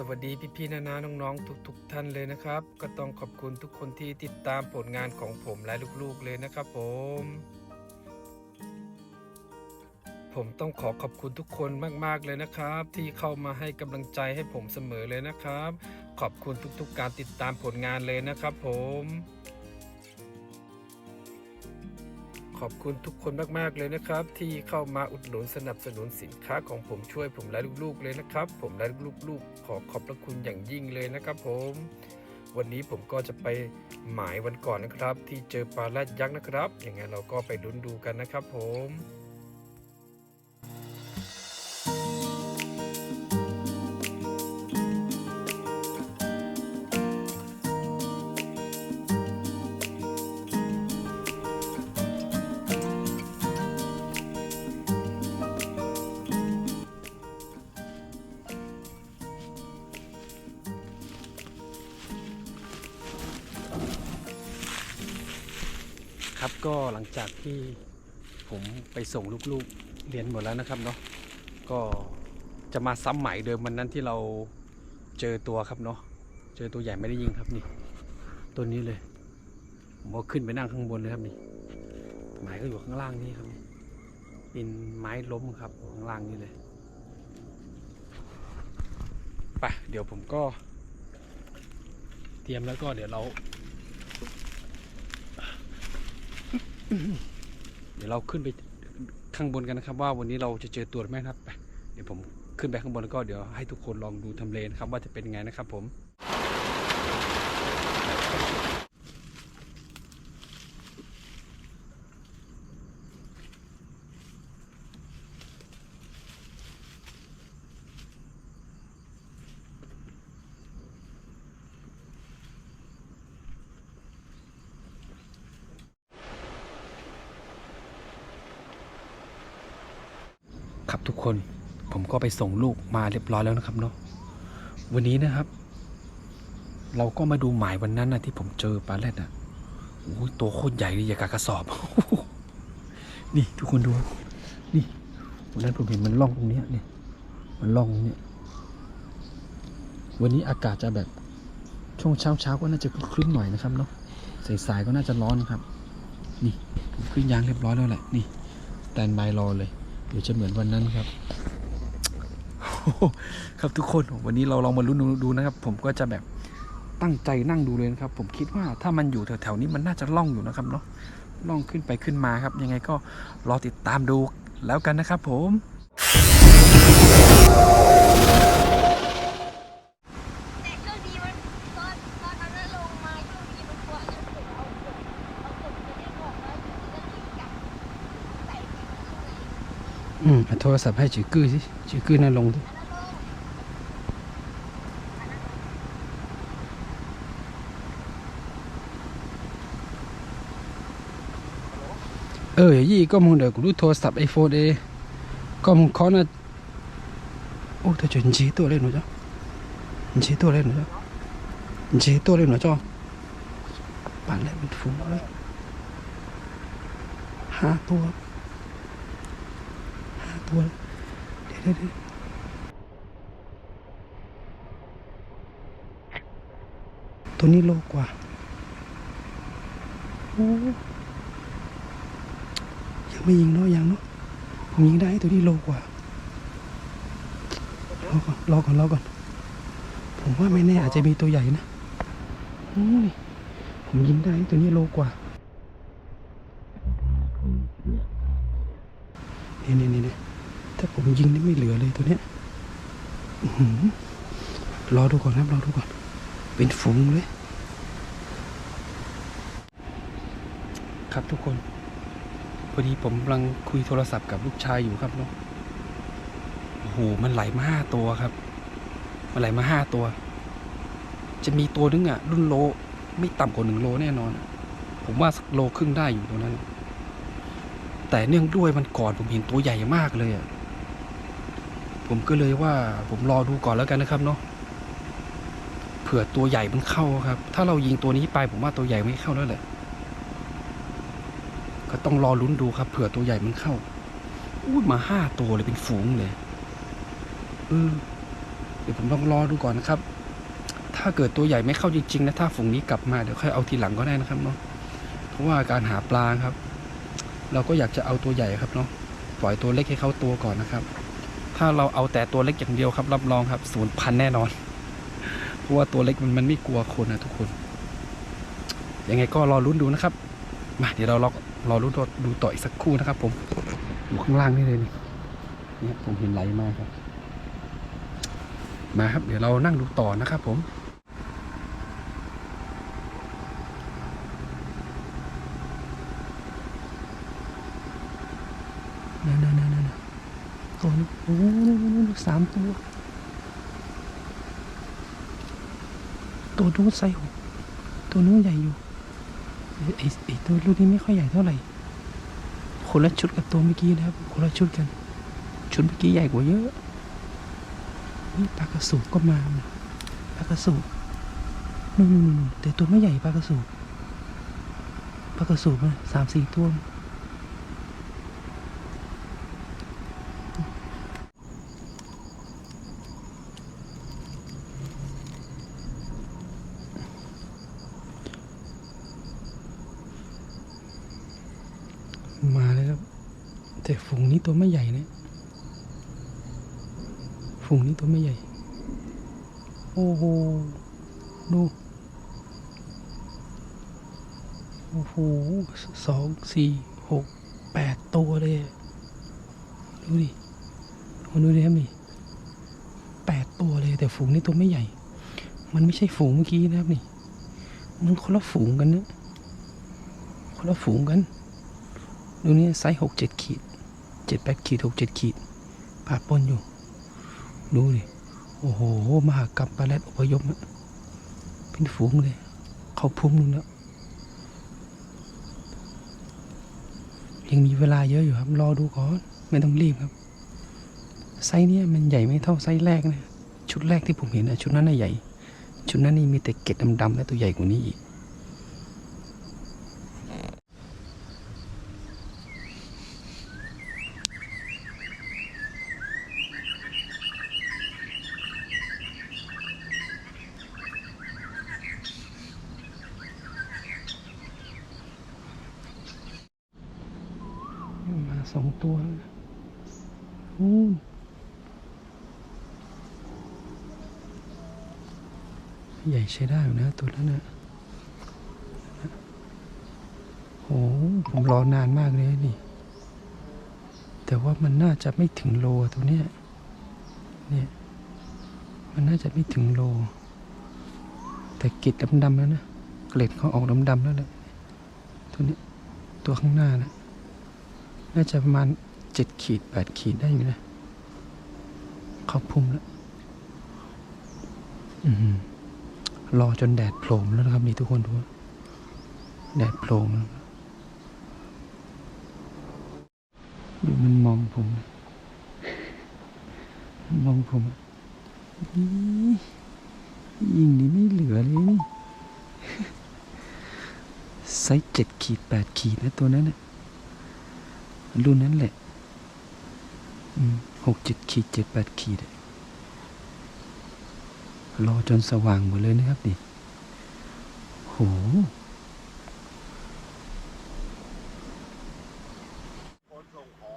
สวัสดีพี่ๆนานาน้องๆ ทุกๆท่านเลยนะครับ ก็ต้องขอบคุณทุกคนที่ติดตามผลงานของผมและลูกๆเลยนะครับผม ผมต้องขอขอบคุณทุกคนมากๆเลยนะครับ ที่เข้ามาให้กำลังใจให้ผมเสมอเลยนะครับ ขอบคุณทุกๆการติดตามผลงานเลยนะครับผม ขอบคุณทุกคนมากๆเลยนะครับ ที่เข้ามาอุดหนุนสนับสนุนสินค้าของผมช่วยผมและลูกๆเลยนะครับ ผมและลูกๆ ขอขอบพระคุณอย่างยิ่งเลยนะครับผมวันนี้ผมก็จะไปหมายวันก่อนนะครับ ที่เจอปลาแรดยักษ์นะครับยังไงเราก็ไปลุ้นดูกันนะครับผม ครับ ก็หลังจากที่ผมไปส่งลูกๆเรียนหมดแล้วนะครับเนาะก็จะมาซ้ำใหมายเดิมวันนั้นที่เราเจอตัวครับเนาะเจอตัวใหญ่ไม่ได้ยิงครับนี่ตัวนี้เลย ผมก็ขึ้นไปนั่งข้างบนเลยครับนี่หมายก็อยู่ข้างล่างนี่ครับเป็นไม้ล้มครับข้างล่างนี่เลยไปเดี๋ยวผมก็ เตรียมแล้วก็เดี๋ยวเรา เดี๋ยวเราขึ้นไปข้างบนกันนะครับ ว่าวันนี้เราจะเจอตัวหม่ครับไปเดี๋ยวผมขึ้นไปข้างบนแล้วก็เดี๋ยวให้ทุกคนลองดูทำเลนะครับว่าจะเป็นไงนะครับผม ครับทุกคนผมก็ไปส่งลูกมาเรียบร้อยแล้วนะครับเนาะวันนี้นะครับ เราก็มาดูหมายวันนั้นนะที่ผมเจอปลาแรดอะโอ้ยตัวโคตรใหญ่เลยอย่ากับกระสอบ นี่ทุกคนดู นี่วันนั้นผมเห็นมันล่องตรงนี้ยนี่ย มันล่องตรงเนี้ยวันนี้อากาศจะแบบช่วงเช้าเช้าก็น่าจะครึ้มหน่อยนะครับเนาะสายๆก็น่าจะร้อนครับ นี่ผมขึ้นยางเรียบร้อยแล้วแหละ นี่แตนบายรอเลย ดี๋ยวจะเหมือนวันนั้นครับครับทุกคนวันนี้เราลองมาลุ้นดูนะครับ ผมก็จะแบบตั้งใจนั่งดูเลยนะครับ ผมคิดว่าถ้ามันอยู่แถวๆนี้มันน่าจะล่องอยู่นะครับเนาะล่องขึ้นไปขึ้นมาครับ ยังไงก็รอติดตามดูแล้วกันนะครับผม แต่เครื่องดีมันตอนตอนนั้นน่ะลงมาเครื่องดีมันกลัวจะถูกเอากดเอากดจะได้บอกว่าจะรีบกลับใส่ไปข้างใน อืมโทรศัพท์ให้จือกื้อสิจือกื้อน่าลงดิอันนั้นลงเออยี่ก็มึงเดี๋ยวกูดูโทรศัพท์ไอโฟนเอก็มึงขอนะโอ้แต่จนจีตัวเล่นหนูจ้ะจีตัวเล่นหนูจ้ะจีตัวเล่นหนูจ้ะปั่นแล้วเป็นฝูงเลยห้าตัวห้า ตัวเดี๋ยวเดี๋ยวตัวนี้โลกว่าโอ้ยังไม่ยิงเนาะยังเนาะผมยิงได้ตัวนี้โลกว่ารอก่อนรอก่อนรอก่อน ผมว่าไม่แน่อาจจะมีตัวใหญ่นะอุ้ยผมยิงได้ตัวนี้โลกว่านี่นี่นี่นี่ ถ้าผมยิงนี่ไม่เหลือเลยตัวเนี้ยรอดูก่อนครับรอดูก่อน เป็นฝูงเลย ครับทุกคน พอดีผมกำลังคุยโทรศัพท์กับลูกชายอยู่ครับเนาะโอ้โหมันไหลมาห้าตัวครับ มันไหลมาห้าตัว จะมีตัวนึงอะรุ่นโล ไม่ต่ำกว่าหนึ่งโลแน่นอน ผมว่าสักโลครึ่งได้อยู่ตรงนั้น แต่เนื่องด้วยมันก่อนผมเห็นตัวใหญ่มากเลยอะ ผมก็เลยว่าผมรอดูก่อนแล้วกันนะครับเนาะเผื่อตัวใหญ่มันเข้าครับ ถ้าเรายิงตัวนี้ไปผมว่าตัวใหญ่ไม่เข้าแล้วแหละก็ต้องรอลุ้นดูครับเผื่อตัวใหญ่มันเข้าอุ้มาห้าตัวเลยเป็นฝูงเลยเออเดี๋ยวผมลองรอดูก่อนนะครับ ถ้าเกิดตัวใหญ่ไม่เข้าจริงๆนะถ้าฝูงนี้กลับมาเดี๋ยวค่อยเอาทีหลังก็ได้นะครับเนาะเพราะว่าการหาปลาครับ เราก็อยากจะเอาตัวใหญ่ครับเนาะปล่อยตัวเล็กให้เข้าตัวก่อนนะครับ ถ้าเราเอาแต่ตัวเล็กอย่างเดียวครับรับรองครับศูนย์พันแน่นอน เพราะว่าตัวเล็กมันมันไม่กลัวคนนะทุกคน ยังไงก็รอลุ้นดูนะครับ มาเดี๋ยวเรารอรอลุ้นดูต่ออีกสักครู่นะครับผมอยู่ข้างล่างนี่เลยนี่เนี่ยผมเห็นไหลมากครับ มาครับ เดี๋ยวเรานั่งดูต่อนะครับผมนั่นนั่นนั่น ตัวนี้โอ้โหสามตัว ตัวนู้นไซส์หกตัวนู้นใหญ่อยู่ไอไอตัวลูกนี้ไม่ค่อยใหญ่เท่าไหร่คนละชุดกับตัวเมื่อกี้นะครับคนละชุดกัน ชุดเมื่อกี้ใหญ่กว่าเยอะ นี่ปลากระสูก็มาปลากระสูนู่นนู่นแต่ตัวไม่ใหญ่ปลากระสูปลากระสูบนสามสี่ตัว มาเลยครับ แต่ฝูงนี้ ตัวไม่ใหญ่นะฝูงนี้ตัวไม่ใหญ่ โอ้โห ดู โอ้โหสองสี่หกแปดตัวเลย ดูดิโอ้ดูดิครับนี่แปดตัวเลย แต่ฝูงนี้ตัวไม่ใหญ่ มันไม่ใช่ฝูงเมื่อกี้นะครับนี่ มันคนละฝูงกันนะคนละฝูงกัน ดูนี่ไซส์หกเจ็ดขีด เจ็ดแปดขีดหกเจ็ดขีดปาปนอยู่ ดูดิ โอ้โห มหากรรมปลาแรดอพยพเป็นฝูงเลย เขาพุ่มนึงแล้วยังมีเวลาเยอะอยู่ครับ รอดูก่อน ไม่ต้องรีบครับ ไซส์เนี้ยมันใหญ่ไม่เท่าไซส์แรกนะ ชุดแรกที่ผมเห็นนะชุดนั้นน่ะใหญ่ ชุดนั้นนี่มีแต่เกล็ดดำๆและตัวใหญ่กว่านี้อีก มาส องตัวอู้ใหญ่ใช้ได้อยู่นะ ตัวนั้นนะโอ้ผมรอนานมากเลยนี่ แต่ว่ามันน่าจะไม่ถึงโลตัวเนี้ย เนี่ย มันน่าจะไม่ถึงโล แต่กล็ดดำๆแล้วนะ เกล็ดเขาออกดำๆแล้วแหละตัวนี้ ตัวข้างหน้านะ น่าจะประมาณเจ็ดขีดแปดขีดได้อยู่นะเขาพุ่มแล้วอือหือรอจนแดดโผล่แล้วนะครับ นี่ทุกคนดูแดดโผล่แล้วดูมันมองผม มองผมยิงนี่ไม่เหลือเลยนี่ไซส์เจ็ดขีดแปดขีดนะตัวนั้นนะ รุ่นนั้นแหละหกเจ็ดขีดเจ็ดแปดขีดรอจนสว่างหมดเลยนะครับดิโหคนส่งขอ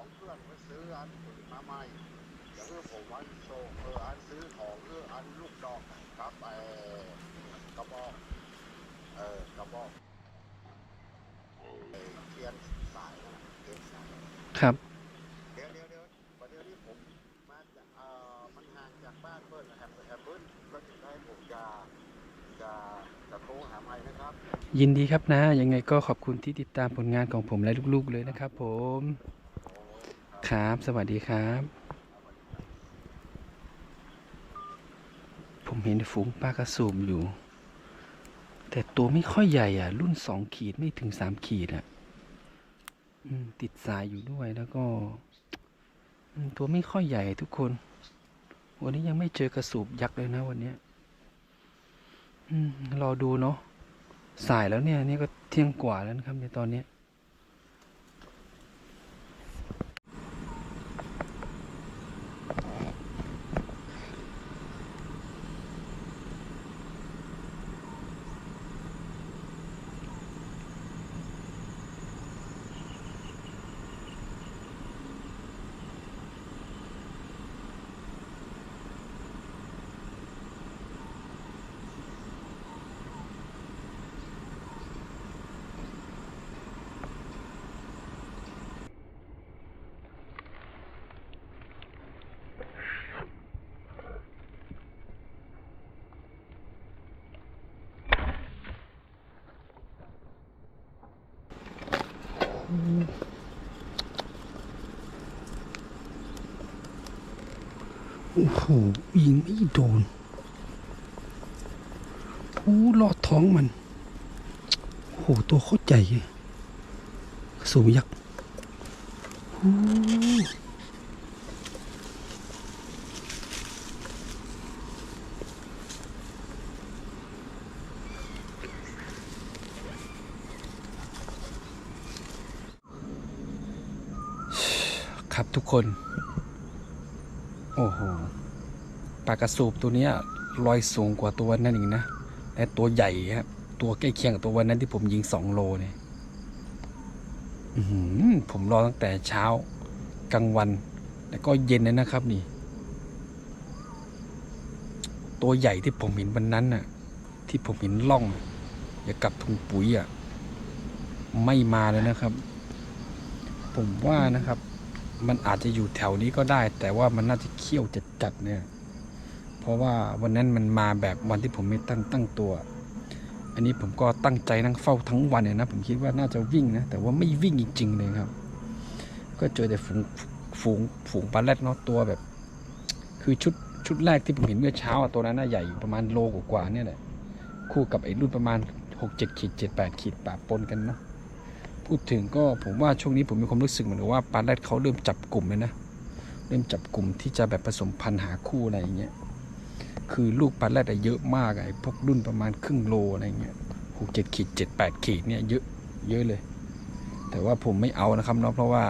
ยินดีครับนะ ยังไงก็ขอบคุณที่ติดตามผลงานของผมและลูกๆเลยนะครับผม ครับ สวัสดีครับ ผมเห็นฝูงปลากระสูบอยู่ แต่ตัวไม่ค่อยใหญ่อะ รุ่นสองขีดไม่ถึงสามขีดอะติดสายอยู่ด้วยแล้วก็ตัวไม่ค่อยใหญ่ทุกคน วันนี้ยังไม่เจอกระสูบยักษ์เลยนะวันนี้ รอดูเนาะสายแล้วเนี่ย นี่ก็เที่ยงกว่าแล้วนะครับในตอนนี้ โอ้โหยิงไม่โดนผู้ลอดท้องมัน โอ้โห ตัวโคตรใหญ่สูงยักษ์ ครับทุกคน โอ้โหปลากระสูบตัวนี้ลอยสูงกว่าตัวนั่นอีกนะและตัวใหญ่ครับตัวใกล้เคียงกับตัววันนั้นที่ผมยิงสองโลเนี่ยผมรอตั้งแต่เช้ากลางวัน แล้วก็เย็นเลยนะครับนี่ ตัวใหญ่ที่ผมเห็นวันนั้นน่ะ ที่ผมเห็นล่องอะอย่ากับถุงปุ๋ยอะ ไม่มาเลยนะครับ ผมว่านะครับ มันอาจจะอยู่แถวนี้ก็ได้ แต่ว่ามันน่าจะเขี้ยวจัดๆเนี่ย เพราะว่าวันนั้นมันมาแบบวันที่ผมไม่ตั้งตั้งตัว อันนี้ผมก็ตั้งใจนั่งเฝ้าทั้งวันเนี่ยนะ ผมคิดว่าน่าจะวิ่งนะ แต่ว่าไม่วิ่งจริง ๆ เลยครับ ก็เจอแต่ฝูงฝูงฝูงปลาแรดเนาะตัวแบบ คือชุดชุดแรกที่ผมเห็นเมื่อเช้าอะตัวนั้นน่าใหญ่อยู่ประมาณโลกว่าเนี่ยแหละคู่กับไอ้รุ่นประมาณหกเจ็ดขีดเจ็ดแปดขีดปะปนกันเนาะ พูดถึงก็ผมว่าช่วงนี้ผมมีความรู้สึกเหมือนว่าปลาแรดเขาเริ่มจับกลุ่มเลยนะ เริ่มจับกลุ่มที่จะแบบผสมพันธุ์หาคู่อะไรอย่างเงี้ย คือลูกปลาแรดอะเยอะมากอะไอ้พวกรุ่นประมาณครึ่งโลอะไรเงี้ยหกเจ็ดขีดเจ็ดแปดขีดเนี่ยเยอะเยอะเลย แต่ว่าผมไม่เอานะครับเนาะเพราะว่า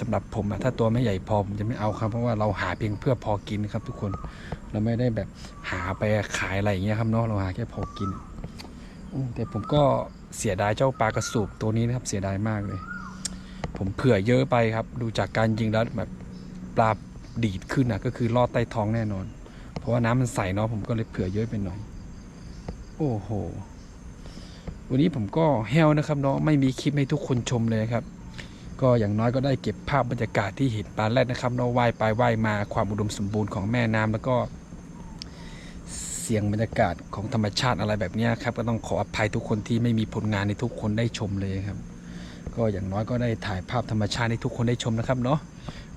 สำหรับผมอะถ้าตัวไม่ใหญ่พอผมจะไม่เอาครับ เพราะว่าเราหาเพียงเพื่อพอกินครับ ทุกคนเราไม่ได้แบบหาไปขายอะไรอย่างเงี้ยครับเนาะเราหาแค่พอกินแต่ผมก็ เสียดายเจ้าปลากระสูบตัวนี้นะครับเสียดายมากเลย ผมเผื่อเยอะไปครับ ดูจากการยิงแล้วแบบปลาดีดขึ้นอะก็คือลอดใต้ท้องแน่นอน เพราะว่าน้ำมันใสเนาะผมก็เลยเผื่อเยอะไปหน่อย โอ้โห วันนี้ผมก็แฮวนะครับเนาะไม่มีคลิปให้ทุกคนชมเลยครับ ก็อย่างน้อยก็ได้เก็บภาพบรรยากาศที่เห็นปลาแรดนะครับเนาะว่ายไปว่ายมาความอุดมสมบูรณ์ของแม่น้ำแล้วก็ เสียงบรรยากาศของธรรมชาติอะไรแบบนี้ครับ ก็ต้องขออภัยทุกคนที่ไม่มีผลงานให้ทุกคนได้ชมเลยครับ ก็อย่างน้อยก็ได้ถ่ายภาพธรรมชาติให้ทุกคนได้ชมนะครับเนาะ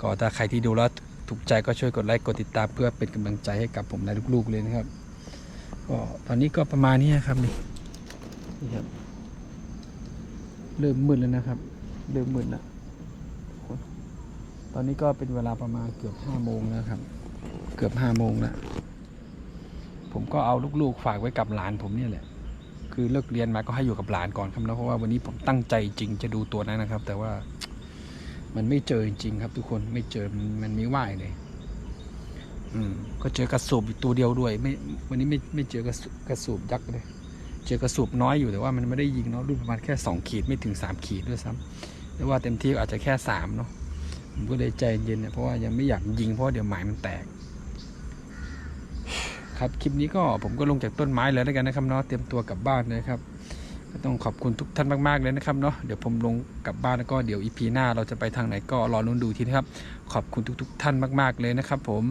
ก็ถ้าใครที่ดูแล้วถูกใจก็ช่วยกดไลค์กดติดตามเพื่อเป็นกำลังใจให้กับผมและลูกๆเลยนะครับก็ตอนนี้ก็ประมาณนี้ครับนี่นี่ครับเริ่มมืดแล้วนะครับ เริ่มมืดแล้วตอนนี้ก็เป็นเวลาประมาณเกือบห้าโมงแล้วครับ เกือบห้าโมงแล้ว ผมก็เอาลูกๆ ฝากไว้กับหลานผมเนี่ยแหละ คือเลิกเรียนมาก็ให้อยู่กับหลานก่อนครับนะเพราะว่าวันนี้ผมตั้งใจจริงจะดูตัวนั้นนะครับ แต่ว่ามันไม่เจอจริงๆครับ ทุกคนไม่เจอมันมันไม่ว่ายเลย อืม ก็เจอกระสูบอยู่ตัวเดียวด้วย ไม่ วันนี้ไม่ไม่เจอกระสูกระสูบยักษ์เลย เจอกระสูบน้อยอยู่แต่ว่ามันไม่ได้ยิงเนาะรุ่นประมาณแค่สองขีดไม่ถึงสามขีดด้วยซ้ำแต่ว่าเต็มที่อาจจะแค่สามเนาะผมก็เลยใจเย็นเนี่ยเพราะว่ายังไม่อยากยิงเพราะเดี๋ยวหมายมันแตก ครับคลิปนี้ก็ผมก็ลงจากต้นไม้เลยแล้วกันนะครับเนาะเตรียมตัวกลับบ้านเลยครับก็ต้องขอบคุณทุกท่านมากๆเลยนะครับเนาะเดี๋ยวผมลงกลับบ้านแล้วก็เดี๋ยวอีพีหน้าเราจะไปทางไหนก็รอลุ้นดูทีนะครับ ขอบคุณทุก ๆ ท่านมาก ๆเลยนะครับ ผม